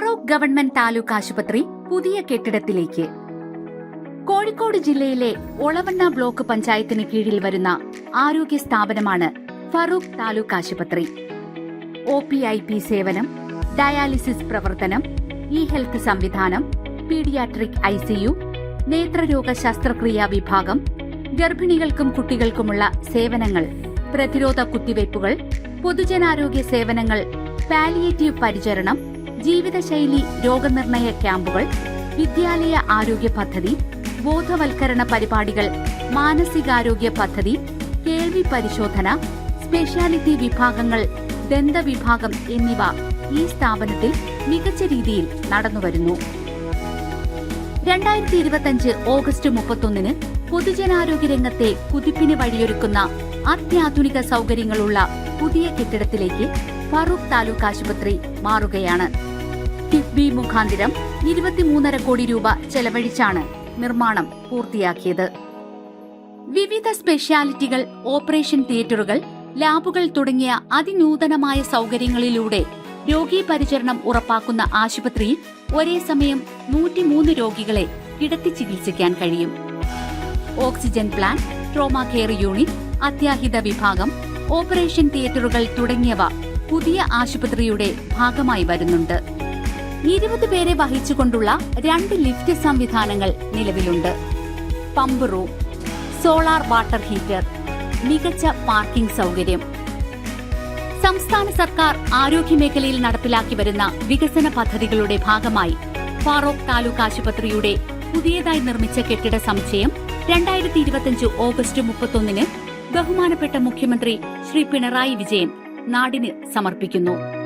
Farooq government taluk ആശുപത്രി പുതിയ കെട്ടിടത്തിലേക്ക്. കോഴിക്കോട് ജില്ലയിലെ ഒളവണ്ണ ബ്ലോക്ക് പഞ്ചായത്തിന് കീഴിൽ വരുന്ന ആരോഗ്യ സ്ഥാപനമാണ് ഫറൂഖ് താലൂക്ക് ആശുപത്രി. ഒ പി ഐ പി സേവനം ഡയാലിസിസ് പ്രവർത്തനം ഇ ഹെൽത്ത് സംവിധാനം പീഡിയാട്രിക് ഐസിയു നേത്രരോഗ ശസ്ത്രക്രിയാ വിഭാഗം ഗർഭിണികൾക്കും കുട്ടികൾക്കുമുള്ള സേവനങ്ങൾ പ്രതിരോധ കുത്തിവയ്പ്പുകൾ പൊതുജനാരോഗ്യ സേവനങ്ങൾ പാലിയേറ്റീവ് പരിചരണം ജീവിതശൈലി രോഗനിർണയ ക്യാമ്പുകൾ വിദ്യാലയ ആരോഗ്യ പദ്ധതി ബോധവൽക്കരണ പരിപാടികൾ മാനസികാരോഗ്യ പദ്ധതി കേൾവി പരിശോധന സ്പെഷ്യാലിറ്റി വിഭാഗങ്ങൾ ദന്തവിഭാഗം എന്നിവ ഈ സ്ഥാപനത്തിൽ മികച്ച രീതിയിൽ നടന്നുവരുന്നു. രണ്ടായിരത്തി ഇരുപത്തിയഞ്ച് ഓഗസ്റ്റ് മുപ്പത്തൊന്നിന് പൊതുജനാരോഗ്യ രംഗത്തെ കുതിപ്പിന് വഴിയൊരുക്കുന്ന അത്യാധുനിക സൗകര്യങ്ങളുള്ള പുതിയ കെട്ടിടത്തിലേക്ക് ഫറൂഖ് താലൂക്ക് ആശുപത്രി മാറുകയാണ്. കിഫ്ബി മുഖാന്തിരം ഇരുപത്തിമൂന്നര കോടി രൂപ ചെലവഴിച്ചാണ് നിർമ്മാണം പൂർത്തിയാക്കിയത്. വിവിധ സ്പെഷ്യാലിറ്റികൾ ഓപ്പറേഷൻ തിയേറ്ററുകൾ ലാബുകൾ തുടങ്ങിയ അതിനൂതനമായ സൗകര്യങ്ങളിലൂടെ രോഗീപരിചരണം ഉറപ്പാക്കുന്ന ആശുപത്രിയിൽ ഒരേ സമയം നൂറ്റിമൂന്ന് രോഗികളെ കിടത്തി ചികിത്സിക്കാൻ കഴിയും. Oxygen plant trauma care unit അത്യാഹിത വിഭാഗം ഓപ്പറേഷൻ തിയേറ്ററുകൾ തുടങ്ങിയവ പുതിയ ആശുപത്രിയുടെ ഭാഗമായി വരുന്നുണ്ട്. ഇരുപത് പേരെ വഹിച്ചുകൊണ്ടുള്ള രണ്ട് ലിഫ്റ്റ് സംവിധാനങ്ങൾ നിലവിലുണ്ട്. Pump room solar water heater മികച്ച പാർക്കിംഗ് സൗകര്യം. സംസ്ഥാന സർക്കാർ ആരോഗ്യമേഖലയിൽ നടപ്പിലാക്കി വരുന്ന വികസന പദ്ധതികളുടെ ഭാഗമായി ഫാറൂഖ് താലൂക്ക് ആശുപത്രിയുടെ പുതിയതായി നിർമ്മിച്ച കെട്ടിട സമുച്ചയം രണ്ടായിരത്തി ഇരുപത്തിയഞ്ച് ഓഗസ്റ്റ് മുപ്പത്തൊന്നിന് ബഹുമാനപ്പെട്ട മുഖ്യമന്ത്രി ശ്രീ പിണറായി വിജയൻ നാടിന് സമർപ്പിക്കുന്നു.